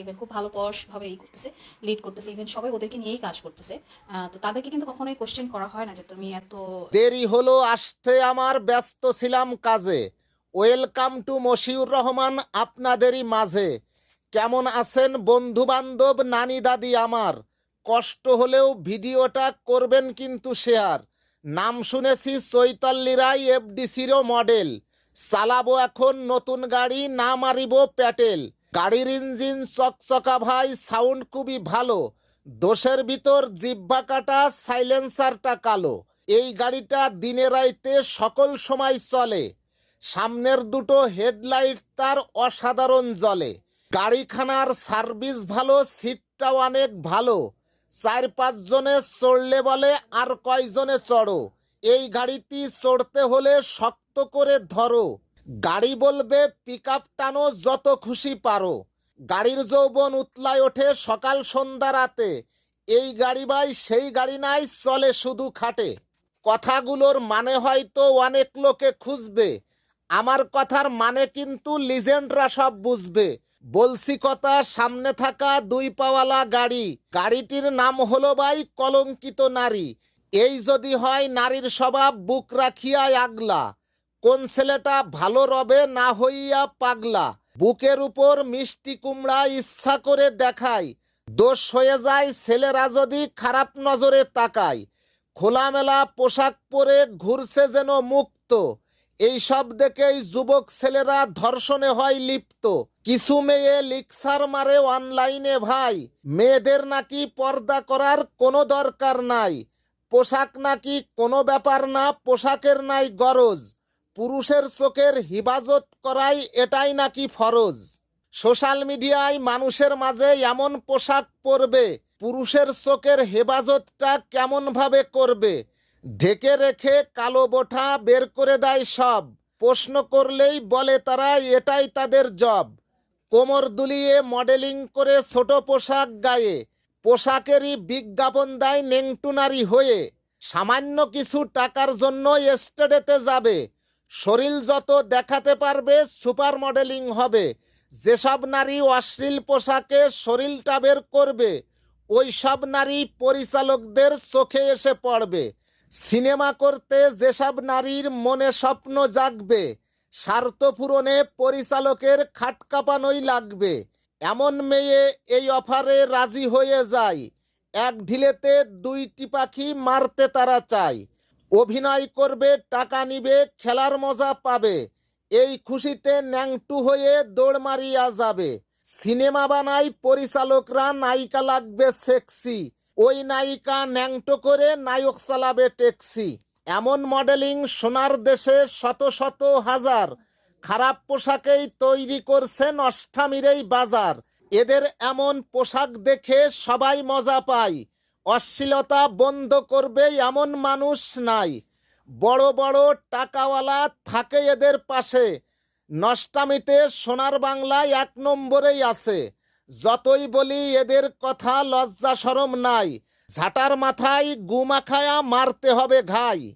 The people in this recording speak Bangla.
ইভেন খুব ভালো পশ ভাবে ই করতেছে লিড করতেছে ইভেন সবাই ওদেরকে নিয়েই কাজ করতেছে। তো তাদেরকে কিন্তু কখনোই কোশ্চেন করা হয় না যে তুমি এত দেরি হলো, আসতে আমার ব্যস্ত ছিলাম কাজে। ওয়েলকাম টু মশিউর রহমান আপনাদেরই মাঝে। কেমন আছেন বন্ধু বান্ধব নানি দাদি আমার? কষ্ট হলেও ভিডিওটা করবেন কিন্তু শেয়ার নাম শুনেছি চৈতাল্লি রায় এফডিসিরও মডেল চালাবো এখন নতুন গাড়ি, না মারিব প্যাটেল। গাড়ির ইঞ্জিন চকচকা ভাই, সাউন্ড খুবই ভালো। দোষের ভিতর জিব্বা কাটা, সাইলেন্সারটা কালো। এই গাড়িটা দিনে রাইতে সকল সময় চলে। সামনের দুটো হেডলাইট তার অসাধারণ জ্বলে। গাড়িখানার সার্ভিস ভালো, সিটটাও অনেক ভালো। চার পাঁচ জনে চড়লে বলে, আর কয়জনে চড়ো? এই গাড়িটি চড়তে হলে শক্ত করে ধরো। গাড়ি বলবে পিক আপ টানো, যত খুশি পারো। গাড়ির যৌবন উতলায় ওঠে সকাল সন্ধ্যা রাতে। এই গাড়ি ভাই, সেই গাড়ি নাই, চলে শুধু খাটে। কথাগুলোর মানে হয়তো অনেক লোকে খুঁজবে। আমার কথার মানে কিন্তু লিজেন্ডরা সব বুঝবে। বলছি কথা, সামনে থাকা দুই পাওয়ালা গাড়ি। গাড়িটির নাম হলো ভাই, কলঙ্কিত নারী। এই যদি হয়, নারীর স্বভাব বুক রাখিয়া আগলা। কোন ছেলেটা ভালো রবে না হইয়া পাগলা? বুকের উপর মিষ্টি কুমড়া ইচ্ছা করে দেখায়। দোষ হয়ে যায় ছেলেরা যদি খারাপ নজরে তাকায়। খোলামেলা পোশাক পরে ঘুরছে যেন মুক্ত। এই সব দেখেই যুবক ছেলেরা ধর্ষণে হয় লিপ্ত। কিছু মেয়ে লিক্সার মারে অনলাইনে ভাই। মেয়েদের নাকি পর্দা করার কোনো দরকার নাই। পোশাক নাকি কোনো ব্যাপার না, পোশাকের নাই গরজ। পুরুষের চোখের হিফাজত করাই এটাই নাকি ফরজ? সোশ্যাল মিডিয়ায় মানুষের মাঝে এমন পোশাক পরবে, পুরুষের চোখের হেফাজতটা কেমন ভাবে করবে? ঢেকে রেখে কালো বোঠা বের করে দেয় সব, প্রশ্ন করলেই বলে তারা এটাই তাদের জব। কোমর দুলিয়ে মডেলিং করে ছোট পোশাক গায়ে, পোশাকেরই বিজ্ঞাপন দেয় নেংটুনারি হয়ে, সামান্য কিছু টাকার জন্য স্টেডেতে যাবে। শরীর যত দেখাতে পারবে, সুপার মডেলিং হবে। যেসব নারী অশ্লীল পোশাকে শরীরটা বের করবে ওই সব নারী পরিচালকদের চোখে এসে পড়বে। সিনেমা করতে যেসব নারীর মনে স্বপ্ন জাগবে, স্বার্থ পূরণে পরিচালকের খাটকাপানোই লাগবে। এমন মেয়ে এই অফারে রাজি হয়ে যায়। এক ঢিলেতে দুইটি পাখি মারতে তারা চায়। অভিনয় করবে, টাকা নিবে, খেলার মজা পাবে। এই খুশিতে ন্যাংটু হয়ে দৌড় মারিয়া যাবে। সিনেমা বানাই পরিচালকরা, নায়িকা লাগবে সেক্সি। ওই নায়িকা ন্যাংটো করে নায়ক চালাবে ট্যাক্সি এমন মডেলিং সোনার দেশে শত শত হাজার। খারাপ পোশাকেই তৈরি করছেন অষ্টামিরেই বাজার। এদের এমন পোশাক দেখে সবাই মজা পায়। অশ্লীলতা বন্ধ করবে এমন মানুষ নাই। বড় বড় টাকাওয়ালা থাকে এদের পাশে। নষ্টামিতে সোনার বাংলা এক নম্বরেই আছে। যতই বলি এদের কথা লজ্জা সরম নাই। ঝাঁটার মাথায় গুমাখায়া মারতে হবে ঘাই।